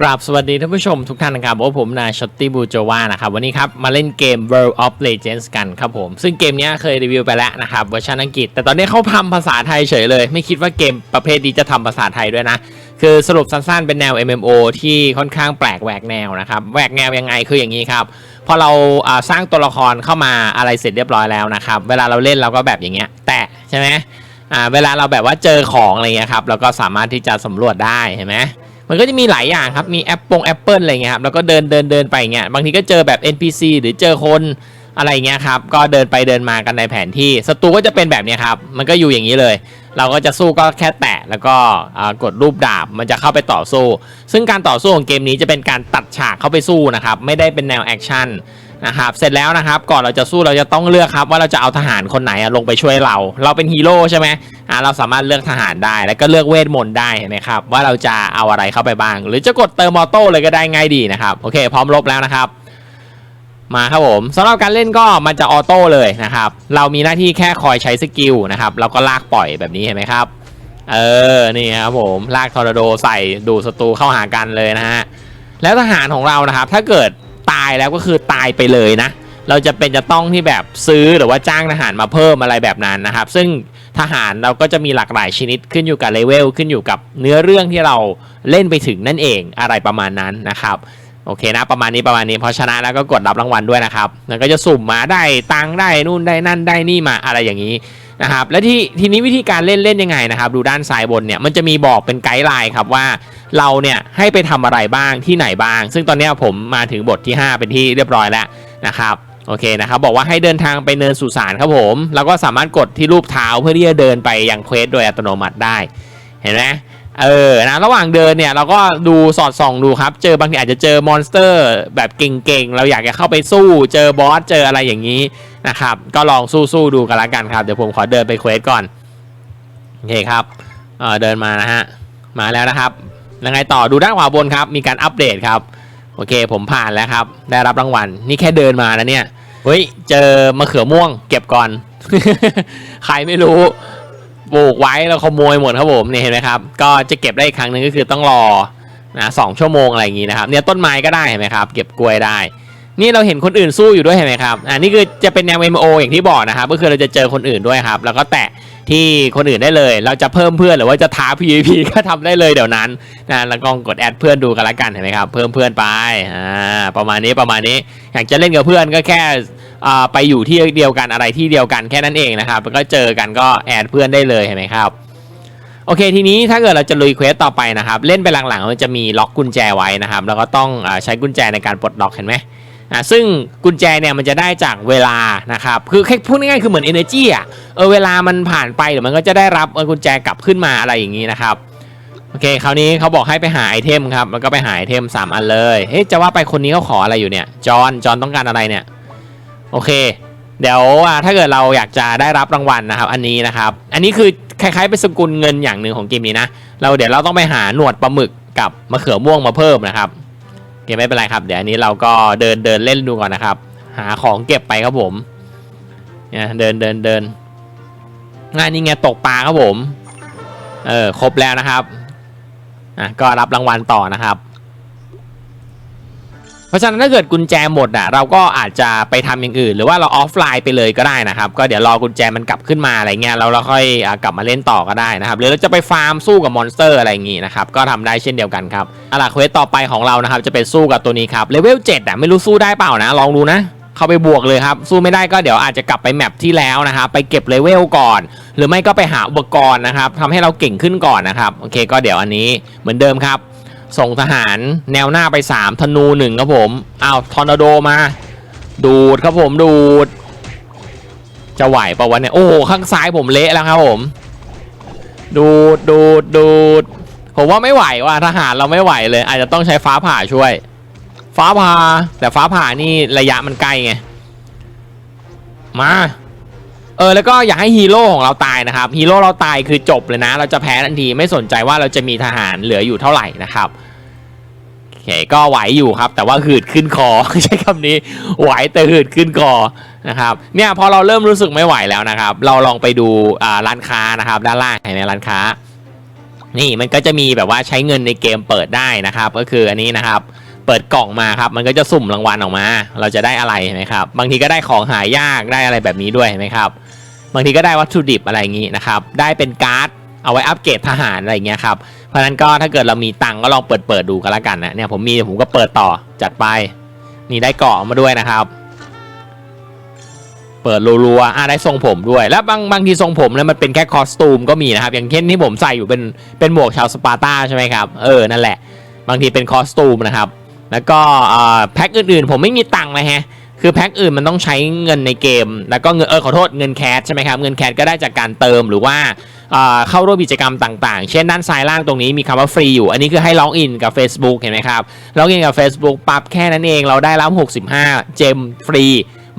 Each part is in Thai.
กราบสวัสดีท่านผู้ชมทุกท่านนะครับผมนายชอตตี้บูโจวานะครับวันนี้ครับมาเล่นเกม World of Legends กันครับผม ซึ่งเกมนี้เคยรีวิวไปแล้วนะครับเวอร์ชันอังกฤษ แต่ตอนนี้เขาทำภาษาไทยเฉยเลย ไม่คิดว่าเกมประเภทนี้จะทำภาษาไทยด้วยนะ คือสรุปสั้นๆเป็นแนว MMO ที่ค่อนข้างแปลกแหวกแนวนะครับแหวกแนวยังไงคืออย่างนี้ครับพอเราสร้างตัวละครเข้ามาอะไรเสร็จเรียบร้อยแล้วนะครับเวลาเราเล่นเราก็แบบอย่างเงี้ยแตะใช่ไหมเวลาเราแบบว่าเจอของอะไรเงี้ยครับเราก็สามารถที่จะสำรวจได้เห็นไหม มันก็จะมีหลายอย่างครับ มีแอปปงแอปเปิลอะไรเงี้ยครับ แล้วก็เดินเดินเดินไปเงี้ย บางทีก็เจอแบบ NPC หรือเจอคนอะไรเงี้ยครับ ก็เดินไปเดินมากันในแผนที่ ศัตรูก็จะเป็นแบบนี้ครับ มันก็อยู่อย่างนี้เลย เราก็จะสู้ก็แค่แตะ แล้วก็กดรูปดาบ มันจะเข้าไปต่อสู้ ซึ่งการต่อสู้ของเกมนี้จะเป็นการตัดฉากเข้าไปสู้นะครับ ไม่ได้เป็นแนวแอคชั่น นะครับเสร็จแล้วนะครับก่อนเราจะสู้เราจะต้องเลือกครับว่าเราจะเอาทหารคนไหนลงไปช่วยเรา เราเป็นฮีโร่ใช่ไหมอ่าเราสามารถเลือกทหารได้แล้วก็เลือกเวทมนต์ได้เห็นไหมครับว่าเราจะเอาอะไรเข้าไปบ้าง หรือจะกดเติมออโต้เลยก็ได้ง่ายดีนะครับโอเคพร้อมลบแล้วนะครับมาครับผมสำหรับการเล่นก็มันจะออโต้เลยนะครับเรามีหน้าที่แค่คอยใช้สกิลนะครับแล้วก็ลากปล่อยแบบนี้เห็นไหมครับเออนี่ครับผมลากทอร์นาโดใส่ดูดศัตรูเข้าหากันเลยนะฮะแล้วทหารของเรานะครับถ้าเกิด ตายแล้วก็คือตายไปเลยนะ เราจะเป็นจะต้องที่แบบซื้อหรือว่าจ้างทหารมาเพิ่มอะไรแบบนั้นนะครับ ซึ่งทหารเราก็จะมีหลากหลายชนิดขึ้นอยู่กับเลเวลขึ้นอยู่กับเนื้อเรื่องที่เราเล่นไปถึงนั่นเองอะไรประมาณนั้นนะครับโอเคนะประมาณนี้ประมาณนี้พอชนะแล้วก็กดรับรางวัลด้วยนะครับแล้วก็จะสุ่มมาได้ตังค์ได้นู่นได้นั่นได้นี่มาอะไรอย่างนี้นะครับและที่ทีนี้วิธีการเล่นเล่นยังไงนะครับ ดูด้านซ้ายบนเนี่ยมันจะมีบอกเป็นไกด์ไลน์ครับว่า เราเนี่ยให้ไปทำอะไรบ้างที่ไหนบ้าง ซึ่งตอนนี้ผมมาถึงบทที่ 5 เป็นที่เรียบร้อยแล้วนะครับโอเคนะครับบอกว่าให้เดินทางไปเนินสุสานครับผม แล้วก็สามารถกดที่รูปเท้าเพื่อที่จะเดินไปยังเควสโดยอัตโนมัติได้ เห็นไหมเออนะระหว่างเดินเนี่ยเราก็ดูสอดส่องดูครับ เจอบางทีอาจจะเจอมอนสเตอร์ แบบเก่งๆ เราอยากจะเข้าไปสู้เจอบอสเจออะไรอย่างนี้นะครับ ก็ลองสู้ๆดูกันละกันครับ เดี๋ยวผมขอเดินไปเควสก่อน โอเคครับเออเดินมานะฮะ มาแล้วนะครับ ยังไงต่อดูด้านขวาบนครับ มีการอัปเดตครับ โอเคผมผ่านแล้วครับ ได้รับรางวัล นี่แค่เดินมานะเนี่ย เฮ้ย เจอมะเขือม่วง เก็บก่อน ใครไม่รู้ปลูกไว้แล้วขโมยหมดครับผมเนี่ยเห็นไหมครับ ก็จะเก็บได้อีกครั้งหนึ่งก็คือต้องรอนะสองชั่วโมงอะไรอย่างงี้นะครับ เนี่ยต้นไม้ก็ได้เห็นไหมครับ เก็บกล้วยได้ นี่เราเห็นคนอื่นสู้อยู่ด้วยเห็นไหมครับอ่านี่คือจะเป็นแนว MMO อย่างที่บอกนะครับก็คือเราจะเจอคนอื่นด้วยครับ แล้วก็แตะที่คนอื่นได้เลย เราจะเพิ่มเพื่อนหรือว่าจะท้า PVP ก็ทำได้เลยเดี๋ยวนั้นนะแล้วก็กดแอดเพื่อนดูกันละกันเห็นไหมครับเพิ่มเพื่อนไปอ่าประมาณนี้ประมาณนี้อยากจะเล่นกับเพื่อนก็แค่อ่าไปอยู่ที่เดียวกันอะไรที่เดียวกันแค่นั้นเองนะครับแล้วก็เจอกันก็แอดเพื่อนได้เลยเห็นไหมครับโอเคทีนี้ถ้าเกิดเราจะลุยเควสต่อไปนะครับ เล่นไปหลังๆมันจะมีล็อกกุญแจไว้นะครับ แล้วก็ต้องอใช้กุญแจในการปลดล็อกเห็นไหม อ่าซึ่งกุญแจเนี่ยมันจะได้จากเวลานะครับคือแค่พูดง่ายๆคือเหมือน energy อะเออเวลามันผ่านไปเดี๋ยวมันก็จะได้รับเออกุญแจกลับขึ้นมาอะไรอย่างนี้นะครับโอเคคราวนี้เขาบอกให้ไปหาไอเทมครับแล้วก็ไปหาไอเทมสามอันเลยเฮ้ยจะว่าไปคนนี้เขาขออะไรอยู่เนี่ยจอห์นจอห์นต้องการอะไรเนี่ยโอเค เดี๋ยวอ่าถ้าเกิดเราอยากจะได้รับรางวัลนะครับ อันนี้นะครับ อันนี้คือคล้ายๆเป็นสกุลเงินอย่างหนึ่งของเกมนี้นะเราเดี๋ยวเราต้องไปหาหนวดปลาหมึกกับมะเขือม่วงมาเพิ่มนะครับ โอเคไม่เป็นไรครับ เดี๋ยวอันนี้เราก็เดินเดินเล่นดูก่อนนะครับ หาของเก็บไปครับผมเนี่ยเดินเดินเดินงานนี้ไงตกปลาครับผม เออครบแล้วนะครับอะก็รับรางวัลต่อนะครับ เพราะฉะนั้นถ้าเกิดกุญแจหมดอะเราก็อาจจะไปทำอย่างอื่น หรือว่าเราออฟไลน์ไปเลยก็ได้นะครับ ก็เดี๋ยวรอกุญแจมันกลับขึ้นมาอะไรเงี้ยแล้วเราค่อยอกลับมาเล่นต่อก็ได้นะครับหรือเราจะไปฟาร์มสู้กับมอนสเตอร์อะไรอย่างงี้นะครับก็ทำได้เช่นเดียวกันครับอะล่ะเควสต่อไปของเรานะครับจะเป็นสู้กับตัวนี้ครับเลเวล7อะไม่รู้สู้ได้เปล่านะลองดูนะเข้าไปบวกเลยครับ สู้ไม่ได้ก็เดี๋ยวอาจจะกลับไปแมปที่แล้วนะครับไปเก็บเลเวลก่อน หรือไม่ก็ไปหาอุปกรณ์นะครับทำให้เราเก่งขึ้นก่อนนะครับโอเคก็เดี๋ยวอันนี้เหมือนเดิมครับ ส่งทหารแนวหน้าไป 3 ธนูหนึ่งครับผมอ้าวทอร์นาโดมา ดูดครับผมดูด จะไหวปะวะเนี่ย โอ้โห ข้างซ้ายผมเละแล้วครับผม ดูดดูดดูด ผมว่าไม่ไหวว่ะทหารเราไม่ไหวเลย อาจจะต้องใช้ฟ้าผ่าช่วย ฟ้าผ่าแต่ฟ้าผ่านี่ระยะมันใกล้ไง มา เออแล้วก็อย่าให้ฮีโร่ของเราตายนะครับฮีโร่เราตายคือจบเลยนะ เราจะแพ้ทันทีไม่สนใจว่าเราจะมีทหารเหลืออยู่เท่าไหร่นะครับโอเคก็ไหวอยู่ครับ แต่ว่าหืดขึ้นคอใช้คำนี้ไหวแต่หืดขึ้นคอนะครับเนี่ยพอเราเริ่มรู้สึกไม่ไหวแล้วนะครับ เราลองไปดูร้านค้านะครับ ด้านล่างเห็นไหมร้านค้า นี่มันก็จะมีแบบว่าใช้เงินในเกมเปิดได้นะครับ ก็คืออันนี้นะครับเปิดกล่องมาครับ มันก็จะสุ่มรางวัลออกมา เราจะได้อะไรเห็นไหมครับ บางทีก็ได้ของหายากได้อะไรแบบนี้ด้วยเห็นไหมครับ บางทีก็ได้วัตถุดิบอะไรอย่างนี้นะครับ ได้เป็นการ์ดเอาไว้อัปเกรดทหารอะไรอย่างเงี้ยครับ เพราะนั้นก็ถ้าเกิดเรามีตังก็ลองเปิดเปิดดูกันละกันนะเนี่ยผมมีผมก็เปิดต่อจัดไป นี่ได้เกาะมาด้วยนะครับ เปิดรัวๆอะได้ทรงผมด้วย แล้วบางบางทีทรงผมเนี่ยมันเป็นแค่คอสตูมก็มีนะครับ อย่างเช่นที่ผมใส่อยู่เป็นเป็นหมวกชาวสปาร์ตาใช่ไหมครับเออนั่นแหละ บางทีเป็นคอสตูมนะครับแล้วก็อ่าแพ็คอื่นๆ ผมไม่มีตังค์เลยฮะ คือแพ็คอื่นมันต้องใช้เงินในเกม แล้วก็เงินเออขอโทษเงินแคชใช่ไหมครับ เงินแคชก็ได้จากการเติมหรือว่าเข้าร่วมกิจกรรมต่างๆ เช่นด้านซ้ายล่างตรงนี้มีคำว่าฟรีอยู่ อันนี้คือให้ล็อกอินกับ Facebook เห็นไหมครับ ล็อกอินกับ Facebook ปั๊บแค่นั้นเองเราได้รับ 65 เจมฟรี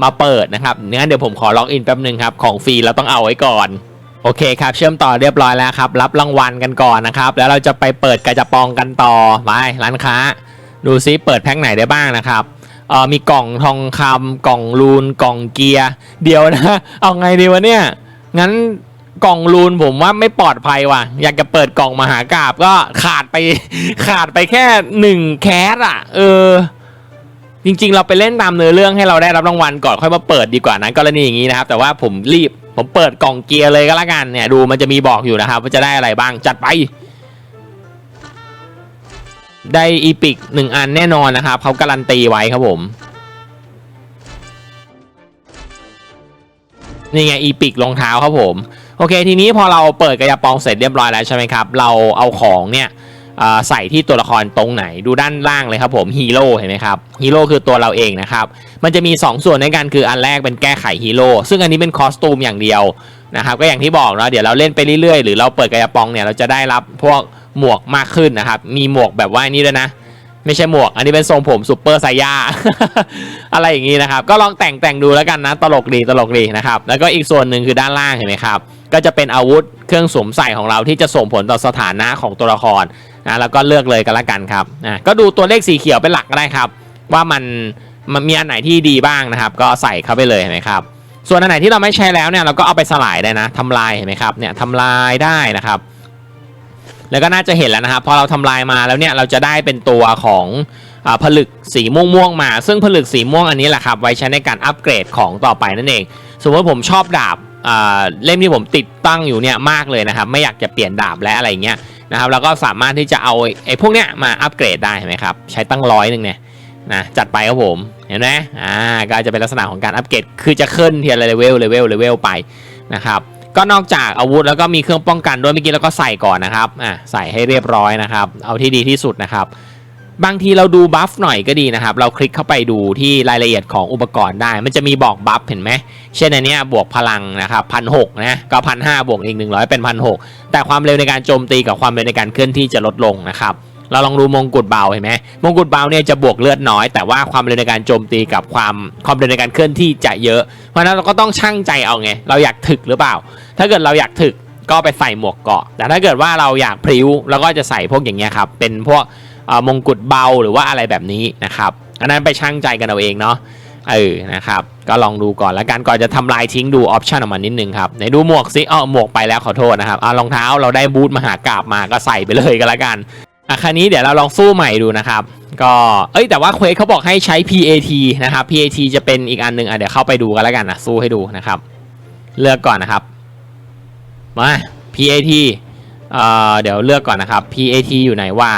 มาเปิดนะครับงั้นเดี๋ยวผมขอล็อกอินแป๊บนึงครับ ของฟรีเราต้องเอาไว้ก่อนโอเคครับ เชื่อมต่อเรียบร้อยแล้วครับ รับรางวัลกันก่อนนะครับ แล้วเราจะไปเปิดกระจะปองกันต่อไปร้านค้า ดูซิเปิดแพ็คไหนได้บ้างนะครับ เออมีกล่องทองคำกล่องลูนกล่องเกียร์เดียวนะ เอาไงดีวะเนี่ยงั้นกล่องลูนผมว่าไม่ปลอดภัยว่ะ อยากจะเปิดกล่องมหากราบก็ขาดไป ขาดไปแค่หนึ่งแคสอะเออ จริงๆ เราไปเล่นตามเนื้อเรื่องให้เราได้รับรางวัลก่อนค่อยมาเปิดดีกว่านะกรณีอย่างนี้นะครับ แต่ว่าผมรีบผมเปิดกล่องเกียร์เลยก็แล้วกันเนี่ยดูมันจะมีบอกอยู่นะครับว่าจะได้อะไรบ้างจัดไป ได้อีพิกหนึ่งอันแน่นอนนะครับเขาการันตีไว้ครับผม นี่ไงอีพิกรองเท้าครับผม โอเค ทีนี้พอเราเปิดกระยาปองเสร็จเรียบร้อยแล้วใช่ไหมครับ เราเอาของเนี่ยใส่ที่ตัวละครตรงไหนดูด้านล่างเลยครับผมฮีโร่เห็นไหมครับฮีโร่คือตัวเราเองนะครับ มันจะมี 2 ส่วนในกันคืออันแรกเป็นแก้ไขฮีโร่ซึ่งอันนี้เป็นคอสตูมอย่างเดียวนะครับก็อย่างที่บอกเนาะเดี๋ยวเราเล่นไปเรื่อยๆ หรือเราเปิดกระยาปองเนี่ยเราจะได้รับพวก หมวกมากขึ้นนะครับ มีหมวกแบบว่านี่ด้วยนะ ไม่ใช่หมวก อันนี้เป็นทรงผมซูเปอร์ไซย่าอะไรอย่างนี้นะครับ ก็ลองแต่งแต่งดูแล้วกันนะ ตลกดีตลกดีนะครับ แล้วก็อีกส่วนหนึ่งคือด้านล่างเห็นไหมครับ ก็จะเป็นอาวุธเครื่องสวมใส่ของเราที่จะส่งผลต่อสถานะของตัวละครนะแล้วก็เลือกเลยกันละกันครับอะก็ดูตัวเลขสีเขียวเป็นหลักก็ได้ครับ ว่ามันมันมีอันไหนที่ดีบ้างนะครับ ก็ใส่เข้าไปเลยเห็นไหมครับส่วนอันไหนที่เราไม่ใช้แล้วเนี่ยเราก็เอาไปสลายได้นะทำลายเห็นไหมครับเนี่ยทำลายได้นะครับ แล้วก็น่าจะเห็นแล้วนะครับพอเราทำลายมาแล้วเนี่ยเราจะได้เป็นตัวของอผลึกสีม่วงๆมา ซึ่งผลึกสีม่วงอันนี้แหละครับไว้ใช้ในการอัปเกรดของต่อไปนั่นเอง สมมติผมชอบดาบเล่มที่ผมติดตั้งอยู่เนี่ยมากเลยนะครับไม่อยากจะเปลี่ยนดาบและอะไรเงี้ยนะครับเราก็สามารถที่จะเอาไอ้ไอ้พวกเนี้ยมาอัปเกรดได้เห็นไหมครับใช้ตั้งร้อยหนึ่งเนี่ยนะจัดไปครับผมเห็นไหมอ่าก็จะเป็นลักษณะของการอัปเกรดคือจะขึ้นเทียร์เลเวลเลเวลเลเวลไปนะครับ ก็นอกจากอาวุธแล้วก็มีเครื่องป้องกันด้วยเมื่อกี้เราก็ใส่ก่อนนะครับอะใส่ให้เรียบร้อยนะครับ เอาที่ดีที่สุดนะครับ บางทีเราดูบัฟหน่อยก็ดีนะครับ เราคลิกเข้าไปดูที่รายละเอียดของอุปกรณ์ได้ มันจะมีบอกบัฟเห็นไหมเช่นอันนี้บวกพลังนะครับพันหกนะก็พันห้าบวกอีกหนึ่งร้อยเป็นพันหกแต่ความเร็วในการโจมตีกับความเร็วในการเคลื่อนที่จะลดลงนะครับเราลองดูมงกุฎเบาเห็นไหมมงกุฎเบาเนี่ยจะบวกเลือดน้อย แต่ว่าความเร็วในการโจมตีกับความความเร็วในการเคลื่อนที่จะเยอะ เพราะฉะนั้นเราก็ต้องชั่งใจเอาไง เราอยากถึกหรือเปล่า ถ้าเกิดเราอยากถึกก็ไปใส่หมวกเกาะ แต่ถ้าเกิดว่าเราอยากพริ้วเราก็จะใส่พวกอย่างเงี้ยครับ เป็นพวกมงกุฎเบาหรือว่าอะไรแบบนี้นะครับ อันนั้นไปชั่งใจกันเอาเองเนาะ เออ นะครับ ก็ลองดูก่อนแล้วกันก่อนจะทำลายทิ้งดูออปชันออกมานิดนึงครับ ไหนดูหมวกสิอ๋อหมวกไปแล้วขอโทษนะครับอ่ารองเท้าเราได้บูทมหากราบมาก็ใส่ไปเลยก็แล้วกันอะคราวนี้เดี๋ยวเราลองสู้ใหม่ดูนะครับ ก็เอ้ยแต่ว่าเควสเขาบอกให้ใช้ PAT นะครับ PAT จะเป็นอีกอันหนึ่งอะเดี๋ยวเข้าไปดูกันแล้วกันนะสู้ให้ดูนะครับ เลือกก่อนนะครับ มา PAT เอ่อเดี๋ยวเลือกก่อนนะครับ PAT อยู่ไหนว่า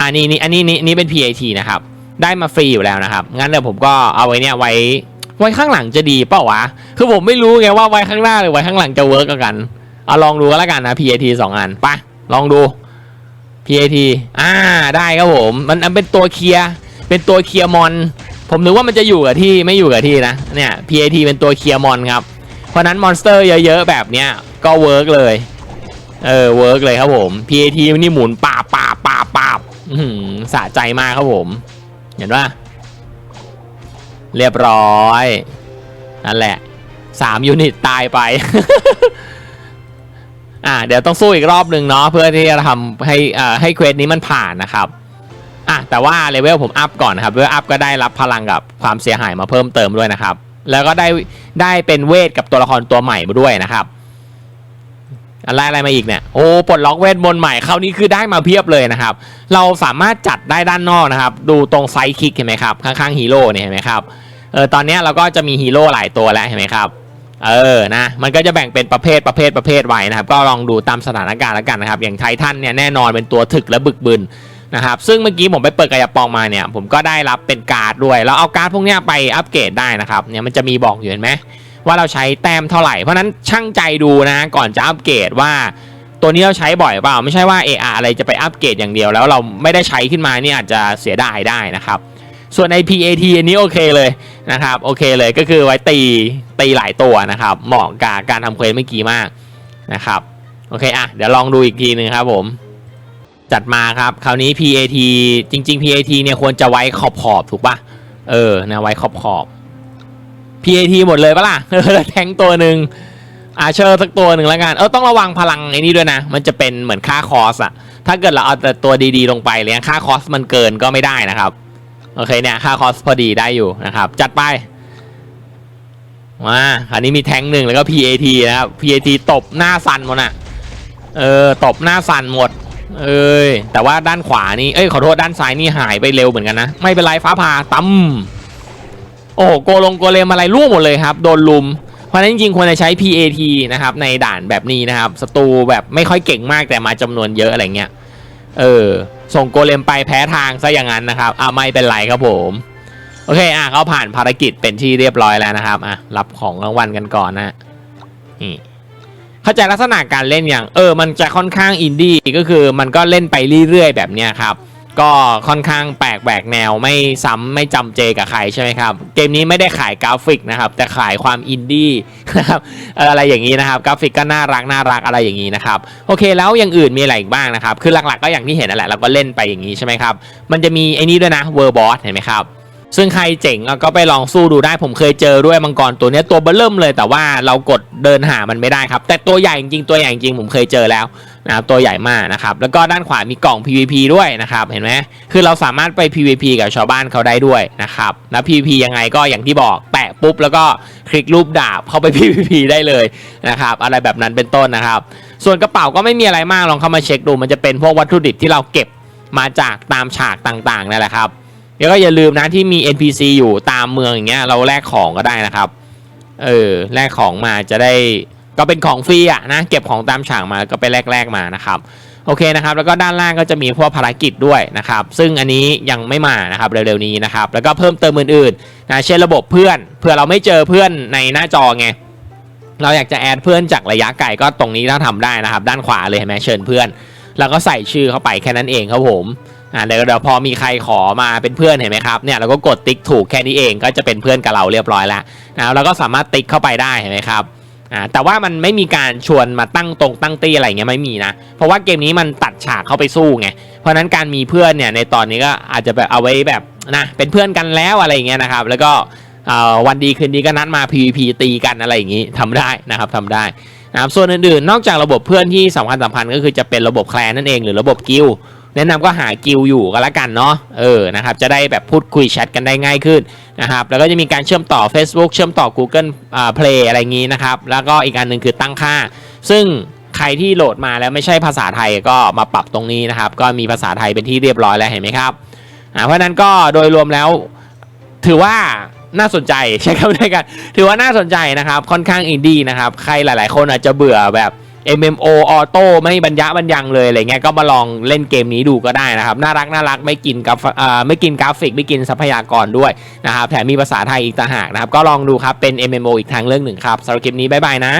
อันนี้นี่อันนี้นี่นี่เป็น PAT นะครับ ได้มาฟรีอยู่แล้วนะครับ งั้นเดี๋ยวผมก็เอาไว้เนี่ยไว้ไว้ข้างหลังจะดีเปล่าวะ คือผมไม่รู้ไงว่าไว้ข้างหน้าหรือไว้ข้างหลังจะเวิร์กกันเอาลองดูกันแล้วกันนะ PAT สองอันไปลองดู PAT อ่าได้ครับผม มันมันเป็นตัวเคลียร์เป็นตัวเคลียร์มอน ผมนึกว่ามันจะอยู่กับที่ไม่อยู่กับที่นะเนี่ย PAT เป็นตัวเคลียร์มอนครับ เพราะนั้นมอนสเตอร์เยอะๆแบบเนี้ยก็เวิร์กเลย เออเวิร์กเลยครับผม PAT นี่หมุนปาบปาบปาบปาบสะใจมากครับผม เห็นปะเรียบร้อยนั่นแหละสามยูนิตตายไป อ่าเดี๋ยวต้องสู้อีกรอบหนึ่งเนาะเพื่อที่จะทำให้อ่าให้เควสนี้มันผ่านนะครับอะแต่ว่าเลเวลผมอัพก่อนนะครับเลเวลอัพก็ได้รับพลังกับความเสียหายมาเพิ่มเติมด้วยนะครับ แล้วก็ได้ได้เป็นเวทกับตัวละครตัวใหม่มาด้วยนะครับอะไรอะไรมาอีกเนี่ยโอ้ปลดล็อกเวทมนต์ใหม่คราวนี้คือได้มาเพียบเลยนะครับ เราสามารถจัดได้ด้านนอกนะครับ ดูตรงไซด์คลิกเห็นไหมครับข้างๆฮีโร่เนี่ยเห็นไหมครับเออตอนนี้เราก็จะมีฮีโร่หลายตัวแล้วเห็นไหมครับเออนะมันก็จะแบ่งเป็นประเภทประเภทประเภทไว้นะครับ ก็ลองดูตามสถานการณ์แล้วกันนะครับ อย่างไททันเนี่ยแน่นอนเป็นตัวถึกและบึกบึน นะครับซึ่งเมื่อกี้ผมไปเปิดกายปองมาเนี่ยผมก็ได้รับเป็นการ์ดด้วยแล้วเอาการ์ดพวกนี้ไปอัปเกรดได้นะครับเนี่ยมันจะมีบอกอยู่เห็นไหมว่าเราใช้แต้มเท่าไหร่เพราะนั้นช่างใจดูนะก่อนจะอัปเกรดว่าตัวนี้เราใช้บ่อยเปล่าไม่ใช่ว่าเอออะไรจะไปอัปเกรดอย่างเดียวแล้วเราไม่ได้ใช้ขึ้นมาเนี่ยอาจจะเสียดายได้นะครับ ส่วนใน PAT อันนี้โอเคเลยนะครับโอเคเลยก็คือไว้ตีตีหลายตัวนะครับ เหมาะกับการทำเควสเมื่อกี้มากนะครับโอเคอะเดี๋ยวลองดูอีกทีหนึ่งครับผม จัดมาครับ คราวนี้ PAT จริง ๆ PAT เนี่ยควรจะไว้ขอบขอบถูกปะเออนะไว้ขอบขอบ PAT หมดเลยปะล่ะเออแล้วแทงตัวหนึ่งอาเชอร์สักตัวหนึ่งแล้วกันเออต้องระวังพลังไอ้นี่ด้วยนะ มันจะเป็นเหมือนค่าคอสอะถ้าเกิดเราเอาแต่ตัวดีๆ ลงไปเลยค่าคอสมันเกินก็ไม่ได้นะครับ โอเคเนี่ยค่าคอสพอดีได้อยู่นะครับ จัดไปมาอันนี้มีแทงหนึ่งแล้วก็ PAT นะครับ PAT ตบหน้าสันหมดน่ะเออตบหน้าสันหมด เอ้ยแต่ว่าด้านขวานี่เอ้ยขอโทษด้านซ้ายนี่หายไปเร็วเหมือนกันนะไม่เป็นไรฟ้าผ่าตั้มโอ้โหโกลงโกเลมอะไรร่วงหมดเลยครับ โดนลุม เพราะนั้นจริงๆควรจะใช้ PAT นะครับในด่านแบบนี้นะครับศัตรูแบบไม่ค่อยเก่งมากแต่มาจำนวนเยอะอะไรเงี้ยเออส่งโกเลมไปแพ้ทางซะอย่างนั้นนะครับอ่าไม่เป็นไรครับผมโอเคอะเขาผ่านภารกิจเป็นที่เรียบร้อยแล้วนะครับอะรับของรางวัลกันก่อนนะนี่ เข้าใจลักษณะการเล่นอย่างเออมันจะค่อนข้างอินดี้ก็คือมันก็เล่นไปเรื่อยๆ แบบเนี้ยครับก็ค่อนข้างแปลกแหวกแนวไม่ซ้ำไม่จำเจกับใครใช่ไหมครับ เกมนี้ไม่ได้ขายกราฟิกนะครับ แต่ขายความอินดี้นะครับอะไรอย่างนี้นะครับ กราฟิกก็น่ารักน่ารักอะไรอย่างนี้นะครับ โอเคแล้วอย่างอื่นมีอะไรอีกบ้างนะครับ คือหลักๆก็อย่างที่เห็นนั่นแหละเราก็เล่นไปอย่างนี้ใช่ไหมครับ มันจะมีไอ้นี่ด้วยนะเวอร์บอสเห็นไหมครับ ซึ่งใครเจ๋งก็ไปลองสู้ดูได้ผมเคยเจอด้วยมังกรตัวนี้ตัวเบลเริ่มเลยแต่ว่าเรากดเดินหามันไม่ได้ครับ แต่ตัวใหญ่จริงตัวใหญ่จริงผมเคยเจอแล้วนะครับตัวใหญ่มากนะครับแล้วก็ด้านขวามีกล่อง PVP ด้วยนะครับเห็นไหมคือเราสามารถไป PVP กับชาวบ้านเขาได้ด้วยนะครับแล้ว PVP ยังไงก็อย่างที่บอกแตะปุ๊บแล้วก็คลิกรูปดาบเข้าไป PVP ได้เลยนะครับอะไรแบบนั้นเป็นต้นนะครับ ส่วนกระเป๋าก็ไม่มีอะไรมากลองเข้ามาเช็คดู มันจะเป็นพวกวัตถุดิบที่เราเก็บมาจากตามฉากต่างๆนั่นแหละครับ แล้วก็อย่าลืมนะที่มี NPC อยู่ตามเมืองอย่างเงี้ยเราแลกของก็ได้นะครับ เออแลกของมาจะได้ก็เป็นของฟรีอะนะเก็บของตามฉากมาก็ไปแลกแลกมานะครับโอเคนะครับแล้วก็ด้านล่างก็จะมีพวกภารกิจด้วยนะครับซึ่งอันนี้ยังไม่มานะครับเร็วๆนี้นะครับแล้วก็เพิ่มเติมอื่นๆนะเช่นระบบเพื่อนเผื่อเราไม่เจอเพื่อนในหน้าจอไงเราอยากจะแอดเพื่อนจากระยะไกลก็ตรงนี้ถ้าทำได้นะครับ ด้านขวาเลยเห็นไหมเชิญเพื่อน แล้วก็ใส่ชื่อเข้าไปแค่นั้นเองครับผม อ่าเดี๋ยวเดี๋ยวพอมีใครขอมาเป็นเพื่อนเห็นไหมครับเนี่ยเราก็กดติ๊กถูกแค่นี้เองก็จะเป็นเพื่อนกับเราเรียบร้อยแล้วนะเราก็สามารถติ๊กเข้าไปได้เห็นไหมครับอ่าแต่ว่ามันไม่มีการชวนมาตั้งตรงตั้งตี้อะไรเงี้ยไม่มีนะ เพราะว่าเกมนี้มันตัดฉากเข้าไปสู้ไงเพราะนั้นการมีเพื่อนเนี่ยในตอนนี้ก็อาจจะแบบเอาไว้แบบนะเป็นเพื่อนกันแล้วอะไรเงี้ยนะครับแล้วก็วันดีคืนดีก็นัดมา PVP ตีกันอะไรอย่างงี้ทำได้นะครับทำได้นะครับส่วนอื่นๆ นอกจากระบบเพื่อนที่สำคัญสำคัญก็คือจะเป็นระบบแคลนนั่นเองหรือระบบกิล แนะนำก็หากิลอยู่ก็แล้วกันเนาะเออนะครับจะได้แบบพูดคุยแชทกันได้ง่ายขึ้นนะครับแล้วก็จะมีการเชื่อมต่อ Facebook เชื่อมต่อ Google อ่า Play อะไรอย่างนี้นะครับแล้วก็อีกอันหนึ่งคือตั้งค่า ซึ่งใครที่โหลดมาแล้วไม่ใช่ภาษาไทยก็มาปรับตรงนี้นะครับ ก็มีภาษาไทยเป็นที่เรียบร้อยแล้วเห็นไหมครับอ่าเพราะฉะนั้นก็โดยรวมแล้วถือว่าน่าสนใจใช้คำนี้กันถือว่าน่าสนใจนะครับค่อนข้างอินดี้นะครับใครหลาย ๆ คนอาจจะเบื่อแบบ MMO ออโต้ไม่บรรยะบรรยังเลยอะไรเงี้ยก็มาลองเล่นเกมนี้ดูก็ได้นะครับ น่ารักน่ารักไม่กินกราฟไม่กินกราฟิก ไม่กินทรัพยากรด้วยนะครับแถมมีภาษาไทยอีกต่างหากนะครับ ก็ลองดูครับเป็น MMO อีกทางเรื่องหนึ่งครับสำหรับคลิปนี้บ๊ายบายนะ